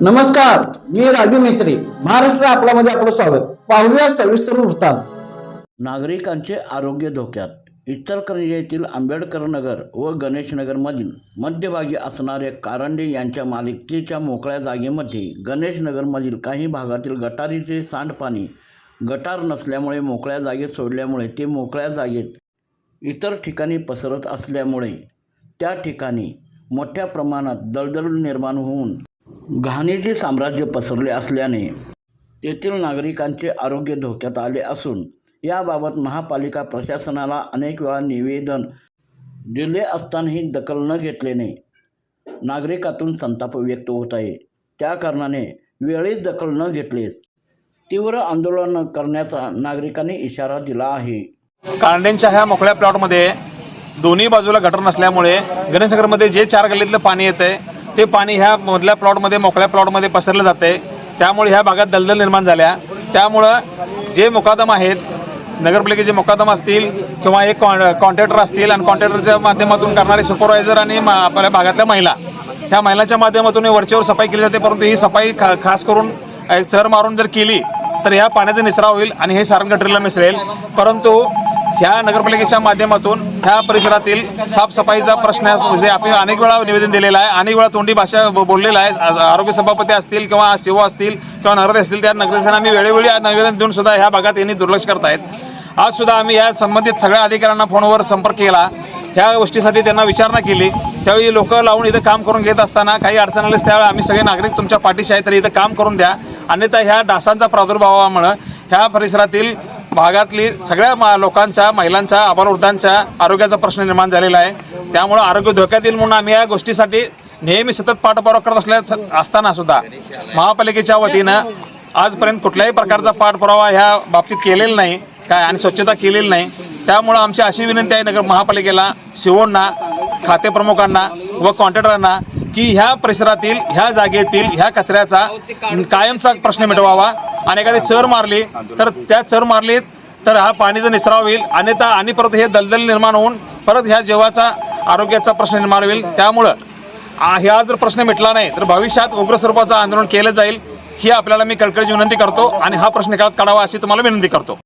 नमस्कार मी राजू मेत्री महाराष्ट्र आपल्यामध्ये आपलं स्वागत. पाहूया सविस्तर वृत्तांत. नागरिकांचे आरोग्य धोक्यात. इचलकरंजी येथील आंबेडकर नगर व गणेश नगरमधील मध्यभागी असणाऱ्या कारंडे यांच्या मालिकेच्या मोकळ्या जागेमध्ये गणेश नगरमधील काही भागातील गटारीचे सांडपाणी गटार नसल्यामुळे मोकळ्या जागेत सोडल्यामुळे ते मोकळ्या जागेत इतर ठिकाणी पसरत असल्यामुळे त्या ठिकाणी मोठ्या प्रमाणात दलदल निर्माण होऊन घाणीचे साम्राज्य पसरले असल्याने तेथील नागरिकांचे आरोग्य धोक्यात आले असून याबाबत महापालिका प्रशासनाला अनेक वेळा निवेदन दिले असतानाही दखल न घेतल्याने नागरिकातून संताप व्यक्त होत आहे. त्या कारणाने वेळीच दखल न घेतलेस तीव्र आंदोलन करण्याचा नागरिकांनी इशारा दिला आहे. कांड्यांच्या ह्या मोकळ्या प्लॉटमध्ये दोन्ही बाजूला गटर नसल्यामुळे गणेशनगरमध्ये जे चार गल्लीतलं पाणी येतंय ते पाणी ह्या मधल्या प्लॉटमध्ये मोकळ्या प्लॉटमध्ये पसरलं जाते त्यामुळे ह्या भागात दलदल निर्माण झाल्या. त्यामुळं जे मुकादम आहेत नगरपालिकेचे मुकादम असतील किंवा एक कॉन्ट्रॅक्टर असतील आणि कॉन्ट्रॅक्टरच्या माध्यमातून करणारे सुपरवायझर आणि मा- आपल्या भागातल्या महिला ह्या महिलांच्या माध्यमातून वरचेवर सफाई केली जाते. परंतु ही सफाई खा खास करून सर चर मारून जर केली तर ह्या पाण्याचा निचरा होईल आणि हे सारण गटरीला मिसळेल. परंतु ह्या नगरपालिकेच्या माध्यमातून ह्या परिसरातील साफसफाईचा प्रश्न जे म्हणजे आपण अनेक वेळा निवेदन दिलेलं आहे. अनेक वेळा तोंडी भाषा ब- बोललेला आहे. आरोग्य सभापती असतील किंवा शिव असतील किंवा नगरते असतील त्या नगरसेना आम्ही वेळोवेळी निवेदन देऊन सुद्धा ह्या भागात यांनी दुर्लक्ष करतायत आज सुद्धा आम्ही या संबंधित सगळ्या अधिकाऱ्यांना फोनवर संपर्क केला. ह्या गोष्टीसाठी त्यांना विचारणा केली. त्यावेळी लोक लावून इथं काम करून घेत असताना काही अडचण आलीच त्यावेळी आम्ही सगळे नागरिक तुमच्या पाठीशी आहे तरी इथं काम करून द्या. अन्यथा ह्या डासांचा प्रादुर्भावामुळं ह्या परिसरातील भागातली सगळ्या मा- लोकांचा महिलांचा आबालवृद्धांच्या आरोग्याचा प्रश्न निर्माण झालेला आहे. त्यामुळं आरोग्य धोक्यात येईल म्हणून आम्ही या गोष्टीसाठी नेहमी सतत पाठपुरावा करत असल्या असताना सुद्धा महापालिकेच्या वतीनं आजपर्यंत कुठल्याही प्रकारचा पाठपुरावा ह्या बाबतीत केलेला नाही काय आणि स्वच्छता केलेली नाही. त्यामुळं आमची अशी विनंती आहे नगर महापालिकेला शिवोंना खातेप्रमुखांना व कॉन्ट्रॅक्टरांना की ह्या परिसरातील ह्या जागेतील ह्या कचऱ्याचा कायमचा प्रश्न मिटवावा. आणि एखादी चर मारली तर त्या चर मारलीत तर हा पाणीचा निचरा होईल. अन्यथा आणि परत हे दलदल निर्माण होऊन परत ह्या जेवाचा आरोग्याचा प्रश्न निर्माण होईल. त्यामुळं ह्या जर प्रश्न मिटला नाही तर भविष्यात उग्र स्वरूपाचं आंदोलन केलं जाईल ही आपल्याला मी कळकळीची विनंती करतो आणि हा प्रश्न निकालात काढावा अशी तुम्हाला विनंती करतो.